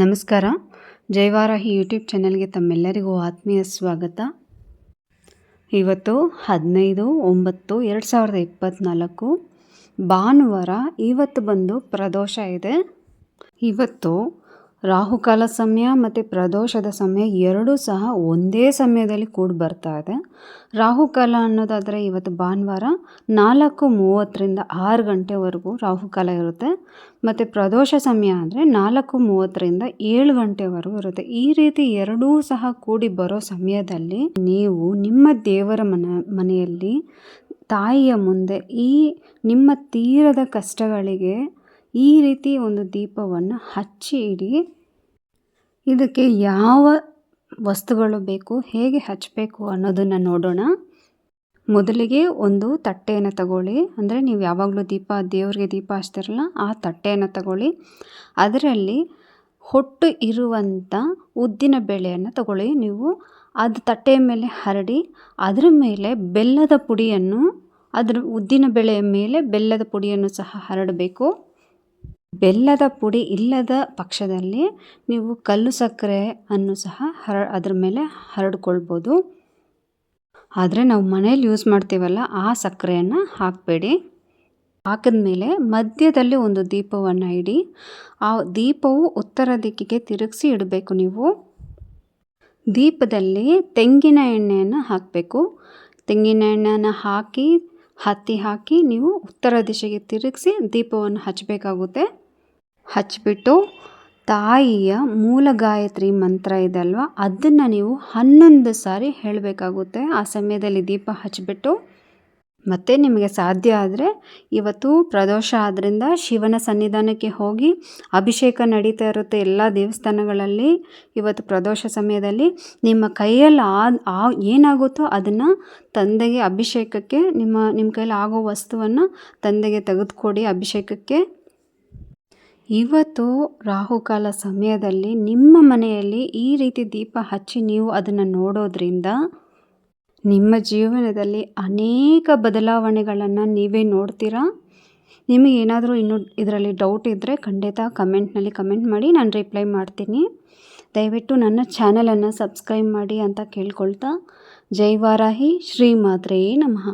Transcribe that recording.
ನಮಸ್ಕಾರ. ಜೈವಾರಾಹಿ ಯೂಟ್ಯೂಬ್ ಚಾನೆಲ್ಗೆ ತಮ್ಮೆಲ್ಲರಿಗೂ ಆತ್ಮೀಯ ಸ್ವಾಗತ. ಇವತ್ತು ಹದಿನೈದು ಒಂಬತ್ತು ಎರಡು ಸಾವಿರದ ಇಪ್ಪತ್ತ್ನಾಲ್ಕು ಭಾನುವಾರ ಇವತ್ತು ಬಂದು ಪ್ರದೋಷ ಇದೆ. ಇವತ್ತು ರಾಹುಕಾಲ ಸಮಯ ಮತ್ತು ಪ್ರದೋಷದ ಸಮಯ ಎರಡೂ ಸಹ ಒಂದೇ ಸಮಯದಲ್ಲಿ ಕೂಡಿ ಬರ್ತಾ ಇದೆ. ರಾಹುಕಾಲ ಅನ್ನೋದಾದರೆ ಇವತ್ತು ಭಾನುವಾರ ನಾಲ್ಕು ಮೂವತ್ತರಿಂದ ಆರು ಗಂಟೆವರೆಗೂ ರಾಹುಕಾಲ ಇರುತ್ತೆ. ಮತ್ತು ಪ್ರದೋಷ ಸಮಯ ಅಂದರೆ ನಾಲ್ಕು ಮೂವತ್ತರಿಂದ ಏಳು ಗಂಟೆವರೆಗೂ ಇರುತ್ತೆ. ಈ ರೀತಿ ಎರಡೂ ಸಹ ಕೂಡಿ ಬರೋ ಸಮಯದಲ್ಲಿ ನೀವು ನಿಮ್ಮ ದೇವರ ಮನ, ಮನೆಯಲ್ಲಿ ತಾಯಿಯ ಮುಂದೆ ಈ ನಿಮ್ಮ ತೀರದ ಕಷ್ಟಗಳಿಗೆ ಈ ರೀತಿ ಒಂದು ದೀಪವನ್ನು ಹಚ್ಚಿ ಇಡಿ. ಇದಕ್ಕೆ ಯಾವ ವಸ್ತುಗಳು ಬೇಕು, ಹೇಗೆ ಹಚ್ಚಬೇಕು ಅನ್ನೋದನ್ನು ನೋಡೋಣ. ಮೊದಲಿಗೆ ಒಂದು ತಟ್ಟೆಯನ್ನು ತಗೊಳ್ಳಿ. ಅಂದರೆ ನೀವು ಯಾವಾಗಲೂ ದೀಪ, ದೇವರಿಗೆ ದೀಪ ಹಚ್ತಿರಲ್ಲ, ಆ ತಟ್ಟೆಯನ್ನು ತಗೊಳ್ಳಿ. ಅದರಲ್ಲಿ ಹೊಟ್ಟು ಇರುವಂಥ ಉದ್ದಿನ ಬೇಳೆಯನ್ನು ತಗೊಳ್ಳಿ ನೀವು. ಅದು ತಟ್ಟೆಯ ಮೇಲೆ ಹರಡಿ, ಅದರ ಮೇಲೆ ಬೆಲ್ಲದ ಪುಡಿಯನ್ನು, ಅದರ ಉದ್ದಿನ ಬೇಳೆಯ ಮೇಲೆ ಬೆಲ್ಲದ ಪುಡಿಯನ್ನು ಸಹ ಹರಡಬೇಕು. ಬೆಲ್ಲದ ಪುಡಿ ಇಲ್ಲದ ಪಕ್ಷದಲ್ಲಿ ನೀವು ಕಲ್ಲು ಸಕ್ಕರೆ ಅನ್ನು ಸಹ ಹರ, ಅದ್ರ ಮೇಲೆ ಹರಡ್ಕೊಳ್ಬೋದು. ಆದರೆ ನಾವು ಮನೇಲಿ ಯೂಸ್ ಮಾಡ್ತೀವಲ್ಲ, ಆ ಸಕ್ಕರೆಯನ್ನು ಹಾಕಬೇಡಿ. ಹಾಕಿದ ಮೇಲೆ ಮಧ್ಯದಲ್ಲಿ ಒಂದು ದೀಪವನ್ನು ಇಡಿ. ಆ ದೀಪವು ಉತ್ತರ ದಿಕ್ಕಿಗೆ ತಿರುಗಿಸಿ ಇಡಬೇಕು ನೀವು. ದೀಪದಲ್ಲಿ ತೆಂಗಿನ ಎಣ್ಣೆಯನ್ನು ಹಾಕಬೇಕು. ತೆಂಗಿನ ಎಣ್ಣೆಯನ್ನು ಹಾಕಿ, ಹತ್ತಿ ಹಾಕಿ ನೀವು ಉತ್ತರ ದಿಶೆಗೆ ತಿರುಗಿಸಿ ದೀಪವನ್ನು ಹಚ್ಚಬೇಕಾಗುತ್ತೆ. ಹಚ್ಬಿಟ್ಟು ತಾಯಿಯ ಮೂಲ ಗಾಯತ್ರಿ ಮಂತ್ರ ಇದೆ ಅಲ್ವಾ? ಅದನ್ನು ನೀವು ಹನ್ನೊಂದು ಸಾರಿ ಹೇಳಬೇಕಾಗುತ್ತೆ. ಆ ಸಮಯದಲ್ಲಿ ದೀಪ ಹಚ್ಚಿಬಿಟ್ಟು ಮತ್ತು ನಿಮಗೆ ಸಾಧ್ಯ ಆದರೆ ಇವತ್ತು ಪ್ರದೋಷ ಆದ್ದರಿಂದ ಶಿವನ ಸನ್ನಿಧಾನಕ್ಕೆ ಹೋಗಿ ಅಭಿಷೇಕ ನಡೀತಾ ಇರುತ್ತೆ ಎಲ್ಲ ದೇವಸ್ಥಾನಗಳಲ್ಲಿ. ಇವತ್ತು ಪ್ರದೋಷ ಸಮಯದಲ್ಲಿ ನಿಮ್ಮ ಕೈಯಲ್ಲಿ ಆ ಏನಾಗುತ್ತೋ ಅದನ್ನು ತಂದೆಗೆ ಅಭಿಷೇಕಕ್ಕೆ ನಿಮ್ಮ ನಿಮ್ಮ ಕೈಯಲ್ಲಿ ಆಗೋ ವಸ್ತುವನ್ನು ತಂದೆಗೆ ತೆಗೆದುಕೊಡಿ ಅಭಿಷೇಕಕ್ಕೆ. ಇವತ್ತು ರಾಹುಕಾಲ ಸಮಯದಲ್ಲಿ ನಿಮ್ಮ ಮನೆಯಲ್ಲಿ ಈ ರೀತಿ ದೀಪ ಹಚ್ಚಿ ನೀವು ಅದನ್ನು ನೋಡೋದ್ರಿಂದ ನಿಮ್ಮ ಜೀವನದಲ್ಲಿ ಅನೇಕ ಬದಲಾವಣೆಗಳನ್ನು ನೀವೇ ನೋಡ್ತೀರಾ? ನಿಮಗೆ ಏನಾದರೂ ಇನ್ನೂ ಇದರಲ್ಲಿ ಡೌಟ್ ಇದ್ದರೆ ಖಂಡಿತ ಕಮೆಂಟ್ನಲ್ಲಿ ಕಮೆಂಟ್ ಮಾಡಿ, ನಾನು ರಿಪ್ಲೈ ಮಾಡ್ತೀನಿ. ದಯವಿಟ್ಟು ನನ್ನ ಚಾನಲನ್ನು ಸಬ್ಸ್ಕ್ರೈಬ್ ಮಾಡಿ ಅಂತ ಕೇಳ್ಕೊಳ್ತಾ. ಜೈ ವಾರಾಹಿ, ಶ್ರೀ ಮಾತ್ರೆಯೇ ನಮಃ.